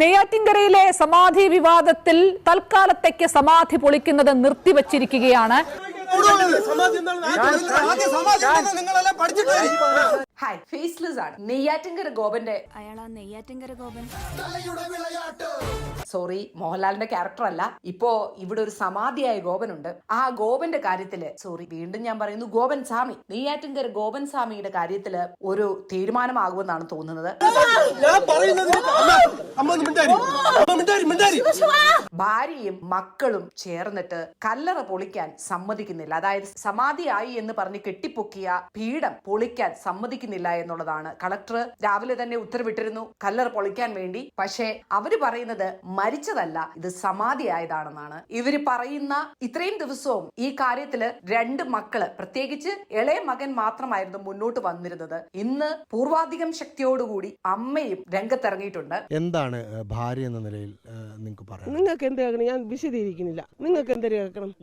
നെയ്യാറ്റിൻകരയിലെ സമാധി വിവാദത്തിൽ തൽക്കാലത്തേക്ക് സമാധി പൊളിക്കുന്നത് നിർത്തിവച്ചിരിക്കുകയാണ്. ഹായ് ഫേസ്ലെസ് ആണ്. നെയ്യാറ്റിൻകര ഗോപന്റെ അയാൾ ആ നെയ്യാറ്റിൻകര ഗോപൻ. സോറി മോഹൻലാലിന്റെ ക്യാരക്ടർ അല്ല. ഇപ്പോ ഇവിടെ ഒരു സമാധിയായ ഗോപനുണ്ട്. ആ ഗോപന്റെ കാര്യത്തിൽ സോറി വീണ്ടും ഞാൻ പറയുന്നു ഗോപൻ സ്വാമി. നെയ്യാറ്റിൻകര ഗോപൻ സ്വാമിയുടെ കാര്യത്തിൽ ഒരു തീരുമാനമാകുമെന്നാണ് തോന്നുന്നത്. ഭാര്യയും മക്കളും ചേർന്നിട്ട് കല്ലറ പൊളിക്കാൻ സമ്മതിക്കുന്നില്ല. അതായത് സമാധിയായി എന്ന് പറഞ്ഞ് കെട്ടിപ്പൊക്കിയ പീഠം പൊളിക്കാൻ സമ്മതിക്കുന്നില്ല. എന്നുള്ളതാണ്. കളക്ടർ രാവിലെ തന്നെ ഉത്തരവിട്ടിരുന്നു. കല്ലർ പൊളിക്കാൻ വേണ്ടി. പക്ഷേ അവർ പറയുന്നത് മരിച്ചതല്ല ഇത് സമാധി ആയതാണെന്നാണ് ഇവർ പറയുന്ന ഇത്രയും ദിവസവും ഈ കാര്യത്തിൽ രണ്ട് മക്കൾ പ്രത്യേകിച്ച് ഇളയ മകൻ മാത്രമായിരുന്നു മുന്നോട്ട് വന്നിരുന്നത്. ഇന്ന് പൂർവാധികം ശക്തിയോടുകൂടി അമ്മയും രംഗത്തിറങ്ങിയിട്ടുണ്ട്. എന്താണ് ഭാര്യ എന്ന നിലയിൽ നിങ്ങൾക്ക് പറയാം നിങ്ങൾക്ക് എന്ത് ഞാൻ വിശദീകരിക്കുന്നില്ല. നിങ്ങൾക്ക് എന്ത്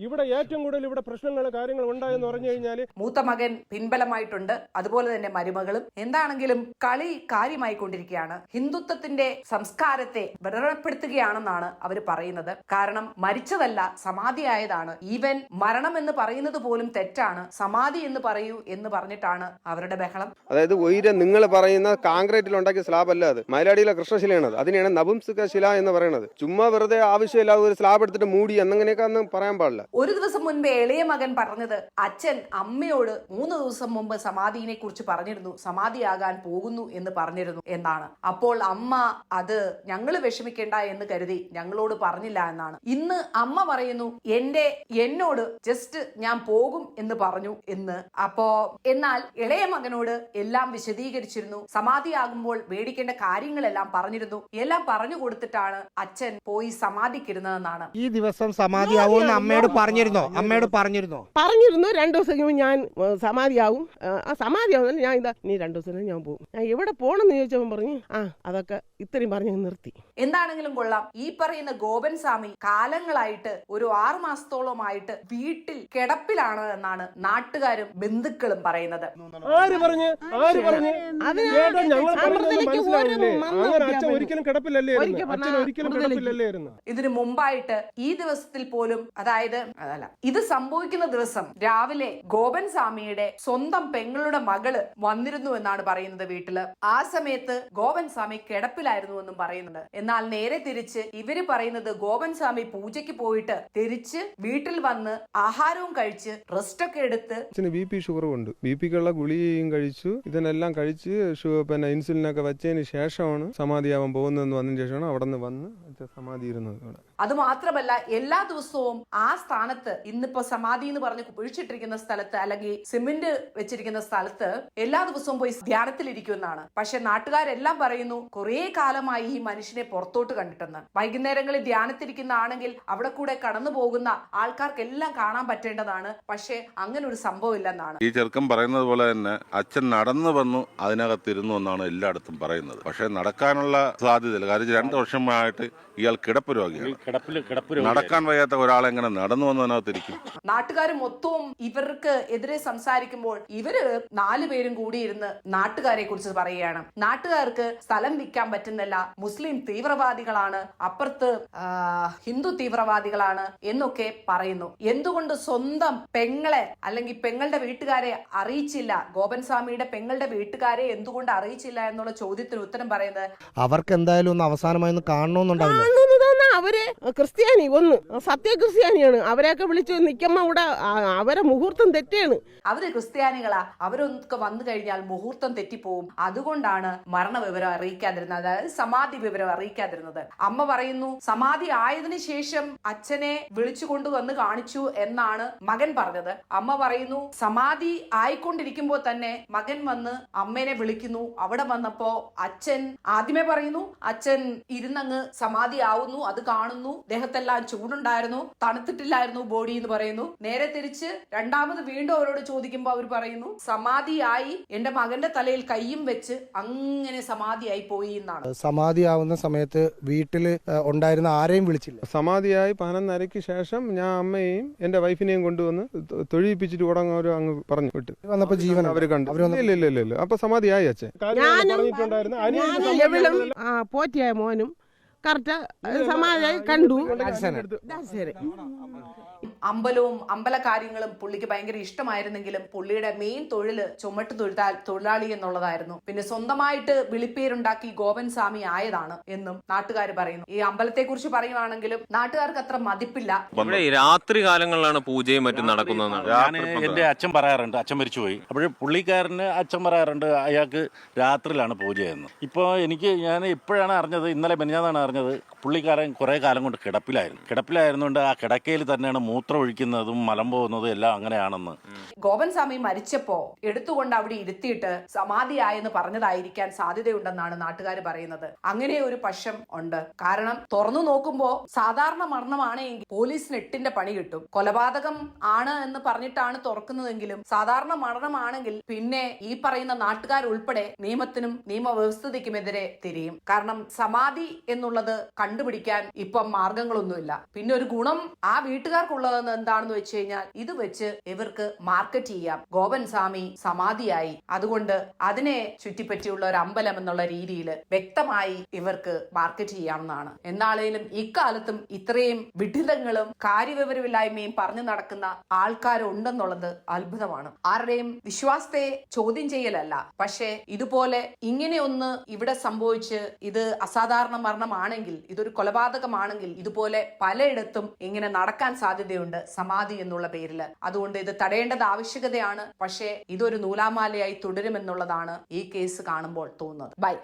ഇവിടെ ഏറ്റവും കൂടുതൽ ഇവിടെ പ്രശ്നങ്ങൾ കാര്യങ്ങൾ ഉണ്ടായെന്ന് പറഞ്ഞു കഴിഞ്ഞാൽ മൂത്ത മകൻ പിൻബലമായിട്ടുണ്ട്. അതുപോലെ തന്നെ മരുമകളും എന്താണെങ്കിലും കളി കാര്യമായി കൊണ്ടിരിക്കുകയാണ് ഹിന്ദുത്വത്തിന്റെ സംസ്കാരത്തെ വ്രണപ്പെടുത്തുകയാണെന്നാണ് അവർ പറയുന്നത്. കാരണം മരിച്ചതല്ല സമാധിയായതാണ്. ഈവൻ മരണം എന്ന് പറയുന്നത് പോലും തെറ്റാണ്. സമാധി എന്ന് പറയൂ എന്ന് പറഞ്ഞിട്ടാണ് അവരുടെ ബഹളം. അതായത് ഉയരം നിങ്ങൾ പറയുന്ന കാൺക്രീറ്റിൽ ഉണ്ടാക്കിയ സ്ലാബ് അല്ല അത്. മയിലാടിയിലെ കൃഷ്ണശിലയാണ് അത്. അതിനെയാണ് നബുംസുക ശില എന്ന് പറയുന്നത് ചുമ്മാ വെറുതെ ആവശ്യമില്ലാതെ ഒരു സ്ലാബ് എടുത്തിട്ട് മൂടി എന്നങ്ങനെയൊക്കെ ഒന്നും പറയാൻ പാടില്ല. ഒരു ദിവസം മുൻപ് എളിയ മകൻ പറഞ്ഞത് അച്ഛൻ അമ്മയോട് മൂന്ന് ദിവസം മുമ്പ് സമാധിയെ കുറിച്ച് പറഞ്ഞിരുന്നു. സമാധിയാകാൻ പോകുന്നു എന്ന് പറഞ്ഞിരുന്നു എന്നാണ്. അപ്പോൾ അമ്മ അത് ഞങ്ങൾ വിഷമിക്കേണ്ട എന്ന് കരുതി ഞങ്ങളോട് പറഞ്ഞില്ല എന്നാണ്. ഇന്ന് അമ്മ പറയുന്നു എന്റെ എന്നോട് ജസ്റ്റ് ഞാൻ പോകും എന്ന് പറഞ്ഞു എന്ന്. അപ്പോ എന്നാൽ ഇളയ മകനോട് എല്ലാം വിശദീകരിച്ചിരുന്നു. സമാധിയാകുമ്പോൾ മേടിക്കേണ്ട കാര്യങ്ങളെല്ലാം പറഞ്ഞിരുന്നു. എല്ലാം പറഞ്ഞു കൊടുത്തിട്ടാണ് അച്ഛൻ പോയി സമാധിക്കിരുന്നതെന്നാണ്. ഈ ദിവസം സമാധിയാവുമെന്ന് അമ്മയോട് പറഞ്ഞിരുന്നോ? അമ്മയോട് പറഞ്ഞിരുന്നോ? പറഞ്ഞിരുന്നു. രണ്ടു ദിവസം ഞാൻ സമാധിയാവും. ആ സമാധിയാവും ഞാൻ ഇതാ നീ രണ്ടു ദിവസം ഞാൻ പോകും. ഞാൻ എവിടെ പോകണമെന്ന് ചോദിച്ചപ്പോൾ പറഞ്ഞു ആ അതൊക്കെ ഇത്രയും പറഞ്ഞു നിർത്തി. എന്താണെങ്കിലും കൊള്ളാം. ഈ പറയുന്ന ഗോപൻ സ്വാമി കാലങ്ങളായിട്ട് ഒരു ആറു മാസത്തോളമായിട്ട് വീട്ടിൽ കിടപ്പിലാണ് എന്നാണ് നാട്ടുകാരും ബന്ധുക്കളും പറയുന്നത്. ആര് പറഞ്ഞു? ആര് പറഞ്ഞു. ഒരിക്കലും ഒരിക്കലും. ഇതിനു മുമ്പായിട്ട് ഈ ദിവസത്തിൽ പോലും അതായത് അതല്ല ഇത് സംഭവിക്കുന്ന ദിവസം രാവിലെ ഗോപൻ സ്വാമിയുടെ സ്വന്തം പെങ്ങളുടെ മകൾ വന്നിരുന്നു എന്നാണ് പറയുന്നത് വീട്ടിൽ. ആ സമയത്ത് ഗോപൻ സ്വാമി കിടപ്പിലായിരുന്നു എന്നും പറയുന്നുണ്ട്. എന്നാൽ നേരെ തിരിച്ച് ഇവർ പറയുന്നത് ഗോപൻ സ്വാമി പൂജയ്ക്ക് പോയിട്ട് തിരിച്ച് വീട്ടിൽ വന്ന് ആഹാരവും കഴിച്ച് റെസ്റ്റ് ഒക്കെ എടുത്ത് ബി പി ഷുഗറും ഉണ്ട് ബി പിക്കുള്ള ഗുളികയും കഴിച്ചു. ഇതിനെല്ലാം കഴിച്ച് പിന്നെ ഇൻസുലിനൊക്കെ വെച്ചതിന് ശേഷമാണ് സമാധിയാവാൻ പോകുന്നതെന്ന് വന്നതിന് ശേഷമാണ് അവിടെ നിന്ന് വന്ന് സമാധി ഇരുന്നത് ഇവിടെ അത് മാത്രമല്ല എല്ലാ ദിവസവും ആ സ്ഥാനത്ത് ഇന്നിപ്പോ സമാധി എന്ന് പറഞ്ഞ് കുഴിച്ചിട്ടിരിക്കുന്ന സ്ഥലത്ത് അല്ലെങ്കിൽ സിമെന്റ് വെച്ചിരിക്കുന്ന സ്ഥലത്ത് എല്ലാ ദിവസവും പോയി ധ്യാനത്തിലിരിക്കുമെന്നാണ്. പക്ഷെ നാട്ടുകാരെല്ലാം പറയുന്നു കുറേ കാലമായി ഈ മനുഷ്യനെ പുറത്തോട്ട് കണ്ടിട്ടെന്ന്. വൈകുന്നേരങ്ങളിൽ ധ്യാനത്തിരിക്കുന്ന ആണെങ്കിൽ അവിടെ കൂടെ കടന്നു പോകുന്ന ആൾക്കാർക്കെല്ലാം കാണാൻ പറ്റേണ്ടതാണ്. പക്ഷെ അങ്ങനെ ഒരു സംഭവം ഇല്ലെന്നാണ്. ഈ ചെറുക്കം പറയുന്നത് പോലെ തന്നെ അച്ഛൻ നടന്നു വന്നു അതിനകത്തിരുന്നു എന്നാണ് എല്ലായിടത്തും പറയുന്നത്. പക്ഷെ നടക്കാനുള്ള സാധ്യതയില്ല. കാര്യം രണ്ടു വർഷമായിട്ട് ഇയാൾ കിടപ്പ് രോഗിയാണ്. നടക്കാൻ വയ്യാത്ത ഒരാളെങ്ങനെ നടന്നു വന്നതിനകത്തിരിക്കും? നാട്ടുകാർ മൊത്തവും ഇവർക്ക് എതിരെ സംസാരിക്കുമ്പോൾ ഇവർ നാലു പേരും കൂടി ഇരുന്ന് നാട്ടുകാരെ കുറിച്ച് പറയുകയാണ്. നാട്ടുകാർക്ക് സ്ഥലം വിൽക്കാൻ പറ്റുന്നില്ല മുസ്ലിം തീവ്രവാദികളാണ് അപ്പുറത്ത് ഹിന്ദു തീവ്രവാദികളാണ് എന്നൊക്കെ പറയുന്നു. എന്തുകൊണ്ട് സ്വന്തം പെങ്ങളെ അല്ലെങ്കിൽ പെങ്ങളുടെ വീട്ടുകാരെ അറിയിച്ചില്ല? ഗോപൻ സ്വാമിയുടെ പെങ്ങളുടെ വീട്ടുകാരെ എന്തുകൊണ്ട് അറിയിച്ചില്ല എന്നുള്ള ചോദ്യത്തിന് ഉത്തരം പറയുന്നത്? അവർക്ക് എന്തായാലും ഒന്ന് അവസാനമായി ഒന്ന് കാണണമെന്നുണ്ടാവില്ല അവർ ക്രിസ്ത്യാനി ഒന്ന്. സത്യ ക്രിസ്ത്യാനിയാണ് അവരെയൊക്കെ വിളിച്ചു നിക്കമ്മ ഇവിടെ അവരെ മുഹൂർത്തം തെറ്റാണ്. അവർ ക്രിസ്ത്യാനികളാ. അവരൊക്കെ വന്നു കഴിഞ്ഞാൽ മുഹൂർത്തം തെറ്റിപ്പോവും. അതുകൊണ്ടാണ് മരണ വിവരം അറിയിക്കാതിരുന്നത്. അതായത് സമാധി വിവരം അറിയിക്കാതിരുന്നത്. അമ്മ പറയുന്നു സമാധി ആയതിനു ശേഷം അച്ഛനെ വിളിച്ചു കൊണ്ടുവന്ന് കാണിച്ചു എന്നാണ് മകൻ പറഞ്ഞത്. അമ്മ പറയുന്നു സമാധി ആയിക്കൊണ്ടിരിക്കുമ്പോൾ തന്നെ മകൻ വന്ന് അമ്മേനെ വിളിക്കുന്നു. അവിടെ വന്നപ്പോ അച്ഛൻ ആദ്യമേ പറയുന്നു അച്ഛൻ ഇരുന്നങ്ങ് സമാധി ആവുന്നു. അത് കാണുന്നു. ദേഹത്തെല്ലാം ചൂടുണ്ടായിരുന്നു. തണുത്തിട്ടില്ലായിരുന്നു ബോഡി എന്ന് പറയുന്നു. നേരെ തിരിച്ച് രണ്ടാമത് വീണ്ടും അവരോട് ചോദിക്കുമ്പോൾ അവർ പറയുന്നു സമാധിയായി. എന്റെ മകന്റെ തലയിൽ കൈയും വെച്ച് അങ്ങനെ സമാധിയായി പോയി എന്നാണ്. സമാധിയാവുന്ന സമയത്ത് വീട്ടിൽ ഉണ്ടായിരുന്ന ആരെയും വിളിച്ചില്ല. സമാധിയായി പതിനൊന്നരയ്ക്ക് ശേഷം ഞാൻ അമ്മയെയും എന്റെ വൈഫിനെയും കൊണ്ടുവന്ന് തൊഴിപ്പിച്ചിട്ട് തൊഴിയിപ്പിച്ചിട്ട് ഉടങ്ങ അവർ അങ്ങ് പറഞ്ഞു വിട്ടു. വന്നപ്പോ ജീവൻ അവർ കണ്ടു. ഇല്ല ഇല്ല ഇല്ല അപ്പൊ സമാധിയായി അച്ഛൻ. പോറ്റിയായ മോനും കറക്റ്റ് സമാധിയായി കണ്ടു ശരി അമ്പലവും അമ്പല കാര്യങ്ങളും പുള്ളിക്ക് ഭയങ്കര ഇഷ്ടമായിരുന്നെങ്കിലും പുള്ളിയുടെ മെയിൻ തൊഴിൽ ചുമട്ട് തൊഴുതാൽ തൊഴിലാളി എന്നുള്ളതായിരുന്നു. പിന്നെ സ്വന്തമായിട്ട് വിളിപ്പേരുണ്ടാക്കി ഗോപൻ സ്വാമി ആയതാണ് എന്നും നാട്ടുകാർ പറയുന്നു. ഈ അമ്പലത്തെ കുറിച്ച് പറയുവാണെങ്കിലും നാട്ടുകാർക്ക് അത്ര മതിപ്പില്ല. ഇവിടെ രാത്രി കാലങ്ങളിലാണ് പൂജയും മറ്റും നടക്കുന്നത് ഞാൻ എന്റെ അച്ഛൻ പറയാറുണ്ട്. അച്ഛൻ മരിച്ചുപോയി. അപ്പോൾ പുള്ളിക്കാരന് അച്ഛൻ പറയാറുണ്ട് അയാൾക്ക് രാത്രിയിലാണ് പൂജ എന്ന്. ഇപ്പോൾ എനിക്ക് ഞാൻ ഇപ്പോഴാണ് അറിഞ്ഞത് ഇന്നലെ മെനിഞ്ഞാന്നാണ് അറിഞ്ഞത് പുള്ളിക്കാരൻ കുറേ കാലം കൊണ്ട് കിടപ്പിലായിരുന്നു. കിടപ്പിലായിരുന്നുകൊണ്ട് ആ കിടക്കയിൽ തന്നെയാണ് മൂത്രം ഒഴിക്കുന്നതും മലം പോകുന്നതും എല്ലാം അങ്ങനെയാണെന്ന്. ഗോപൻ സ്വാമി മരിച്ചപ്പോ എടുത്തുകൊണ്ട് അവിടെ ഇരുത്തിയിട്ട് സമാധിയായെന്ന് പറഞ്ഞതായിരിക്കാൻ സാധ്യതയുണ്ടെന്നാണ് നാട്ടുകാർ പറയുന്നത്. അങ്ങനെ ഒരു പക്ഷം ഉണ്ട്. കാരണം തുറന്നു നോക്കുമ്പോ സാധാരണ മരണമാണെങ്കിൽ പോലീസിന് എട്ടിന്റെ പണി കിട്ടും. കൊലപാതകം ആണ് എന്ന് പറഞ്ഞിട്ടാണ് തുറക്കുന്നതെങ്കിലും സാധാരണ മരണമാണെങ്കിൽ പിന്നെ ഈ പറയുന്ന നാട്ടുകാർ ഉൾപ്പെടെ നിയമത്തിനും നിയമവ്യവസ്ഥതയ്ക്കുമെതിരെ തിരിയും. കാരണം സമാധി എന്നുള്ളത് കണ്ടുപിടിക്കാൻ ഇപ്പം മാർഗങ്ങളൊന്നുമില്ല. പിന്നെ ഒരു ഗുണം ആ വീട്ടുകാർക്കുള്ളതെന്ന് എന്താണെന്ന് വെച്ച് കഴിഞ്ഞാൽ ഇത് വെച്ച് ഇവർക്ക് മാർക്കറ്റ് ചെയ്യാം. ഗോപൻ സ്വാമി സമാധിയായി. അതുകൊണ്ട് അതിനെ ചുറ്റിപ്പറ്റിയുള്ള ഒരു അമ്പലം എന്നുള്ള രീതിയിൽ വ്യക്തമായി ഇവർക്ക് മാർക്കറ്റ് ചെയ്യാവുന്നതാണ്. എന്നാളേലും ഇക്കാലത്തും ഇത്രയും വിഡിതങ്ങളും കാര്യവിവരമില്ലായ്മയും പറഞ്ഞു നടക്കുന്ന ആൾക്കാരുണ്ടെന്നുള്ളത് അത്ഭുതമാണ്. ആരുടെയും വിശ്വാസത്തെ ചോദ്യം ചെയ്യലല്ല. പക്ഷേ ഇതുപോലെ ഇങ്ങനെ ഒന്ന് ഇവിടെ സംഭവിച്ച് ഇത് അസാധാരണ മരണമാണെങ്കിൽ ഇതൊരു കൊലപാതകമാണെങ്കിൽ ഇതുപോലെ പലയിടത്തും ഇങ്ങനെ നടക്കാൻ സാധ്യതയുണ്ട്. സമാധി എന്നുള്ള പേരിൽ. അതുകൊണ്ട് ഇത് തടയേണ്ടത് ആവശ്യകതയാണ്. പക്ഷേ ഇതൊരു നൂലാമാലയായി തുടരുമെന്നുള്ളതാണ് ഈ കേസ് കാണുമ്പോൾ തോന്നുന്നത്. ബൈ.